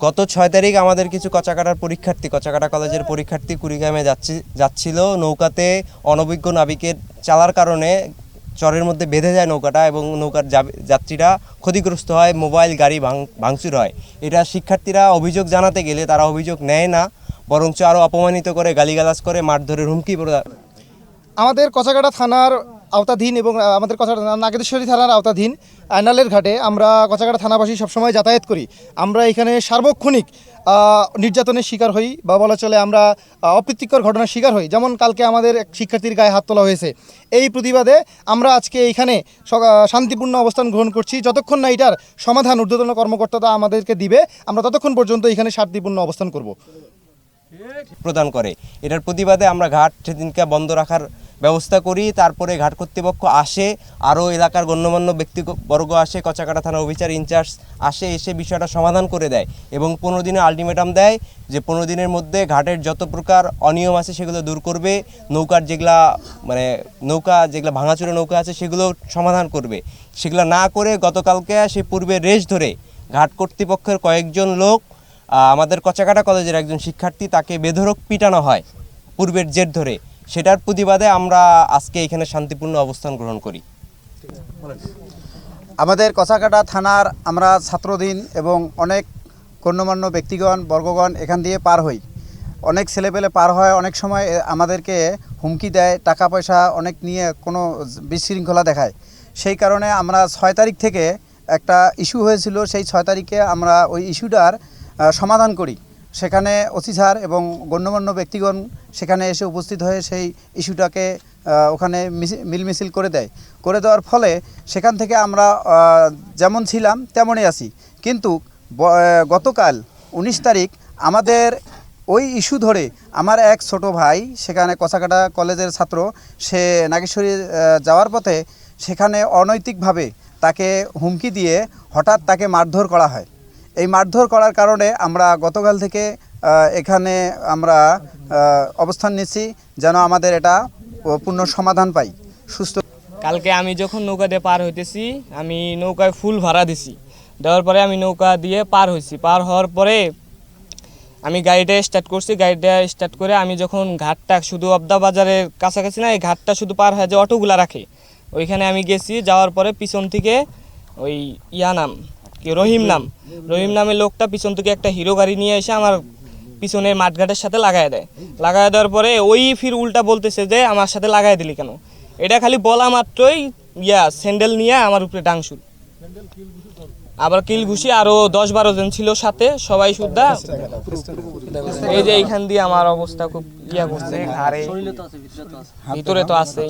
গত ছয় তারিখ আমাদের কিছু কচাকাটার পরীক্ষার্থী, কচাকাটা কলেজের পরীক্ষার্থী কুড়িগ্রামে যাচ্ছি, যাচ্ছিল। নৌকাতে অনভিজ্ঞ নাবিকের চালার কারণে চরের মধ্যে বেঁধে যায় নৌকাটা এবং নৌকার যাত্রীরা ক্ষতিগ্রস্ত হয়, মোবাইল, গাড়ি ভাঙ ভাঙচুর হয়। এটা শিক্ষার্থীরা অভিযোগ জানাতে গেলে তারা অভিযোগ নেয় না, বরঞ্চ আরও অপমানিত করে, গালিগালাজ করে, মারধরের হুমকি আমাদের কচাকাটা থানার আওতাধীন এবং আমাদের কচাকাটা নাগেশ্বরী থানার আওতাধীন আয়নালের ঘাটে আমরা কচাকাটা থানাবাসী সবসময় যাতায়াত করি। আমরা এখানে সার্বক্ষণিক নির্যাতনের শিকার হই বা বলা চলে আমরা অপ্রীতিকর ঘটনার শিকার হই। যেমন কালকে আমাদের এক শিক্ষার্থীর গায়ে হাত তোলা হয়েছে। এই প্রতিবাদে আমরা আজকে এইখানে শান্তিপূর্ণ অবস্থান গ্রহণ করছি। যতক্ষণ না এটার সমাধান ঊর্ধ্বতন কর্মকর্তা আমাদেরকে দিবে, আমরা ততক্ষণ পর্যন্ত এখানে শান্তিপূর্ণ অবস্থান করব। প্রদান করে। এটার প্রতিবাদে আমরা ঘাট সেদিনকে বন্ধ রাখার ব্যবস্থা করি, তারপরে ঘাট কর্তৃপক্ষ আসে, আরও এলাকার গণ্যমান্য ব্যক্তিবর্গ আসে, কচাকাটা থানা অফিসার ইনচার্জ আসে, এসে বিষয়টা সমাধান করে দেয় এবং পনেরো দিনে আলটিমেটাম দেয় যে পনেরো দিনের মধ্যে ঘাটের যত প্রকার অনিয়ম আছে সেগুলো দূর করবে, নৌকার যেগুলা মানে নৌকা যেগুলা ভাঙাচুরে নৌকা আছে সেগুলো সমাধান করবে। সেগুলো না করে গতকালকে সে পূর্বে রেশ ধরে ঘাট কর্তৃপক্ষের কয়েকজন লোক আমাদের কচাকাটা কলেজের একজন শিক্ষার্থী তাকে বেধরক পিটানো হয় পূর্বের জের ধরে। সেটার প্রতিবাদে আমরা আজকে এখানে শান্তিপূর্ণ অবস্থান গ্রহণ করি। আমাদের কচাকাটা থানার আমরা ছাত্রদিন এবং অনেক গণ্যমান্য ব্যক্তিগণ, বর্গগণ এখান দিয়ে পার হই। অনেক ছেলেপেলে পার হয়, অনেক সময় আমাদেরকে হুমকি দেয় টাকা পয়সা অনেক নিয়ে কোনো বিশৃঙ্খলা দেখায়। সেই কারণে আমরা ছয় তারিখ থেকে একটা ইস্যু হয়েছিল, সেই ছয় তারিখে আমরা ওই ইস্যুটার সমাধান করি। সেখানে ওসি এবং গণ্যমান্য ব্যক্তিগণ সেখানে এসে উপস্থিত হয়ে সেই ইস্যুটাকে ওখানে মিছি- মিলমিছিল করে দেয়। করে দেওয়ার ফলে সেখান থেকে আমরা যেমন ছিলাম তেমনই আছি। কিন্তু গতকাল উনিশ তারিখ আমাদের ওই ইস্যু ধরে আমার এক ছোট ভাই, সেখানে কচাকাটা কলেজের ছাত্র, সে নাগেশ্বরী যাওয়ার পথে সেখানে অনৈতিকভাবে তাকে হুমকি দিয়ে হঠাৎ তাকে মারধর করা হয়। এই মারধর করার কারণে আমরা গতকাল থেকে এখানে আমরা অবস্থান নিচ্ছি যেন আমাদের এটা পূর্ণ সমাধান পাই। সুস্থ কালকে আমি যখন নৌকা দিয়ে পার হইতেছি, আমি নৌকায় ফুল ভাড়া দিছি। দেওয়ার পরে আমি নৌকা দিয়ে পার হয়েছি পার হওয়ার পরে আমি গাড়িটা স্টার্ট করছি। গাড়িটা স্টার্ট করে আমি যখন ঘাটটা শুধু অবদা বাজারের কাছাকাছি না, এই ঘাটটা শুধু পার হয়ে যে অটোগুলা রাখে, ওইখানে আমি গেছি। যাওয়ার পরে পিছন থেকে ওই ইয়া নাম কি রহিম নাম? রহিম নামের লোকটা পিছন থেকে একটা হিরো গাড়ি নিয়ে এসে আমার পিছনের মাঠঘাটের সাথে লাগাই দেয়। লাগাই দেওয়ার পরে ওই ফির উল্টা বলতেছে যে আমার সাথে লাগাই দিলি কেন? এটা খালি বলা মাত্রই ইয়া স্যান্ডেল নিয়ে আমার উপরে ডাংশুল আবার কিল ঘুষি আরও দশ বারো জন ছিল সাথে সবাই সুদ্ধা এই যে এইখান দিয়ে আমার অবস্থা খুব ইয়া করছে। ভিতরে তো আছে।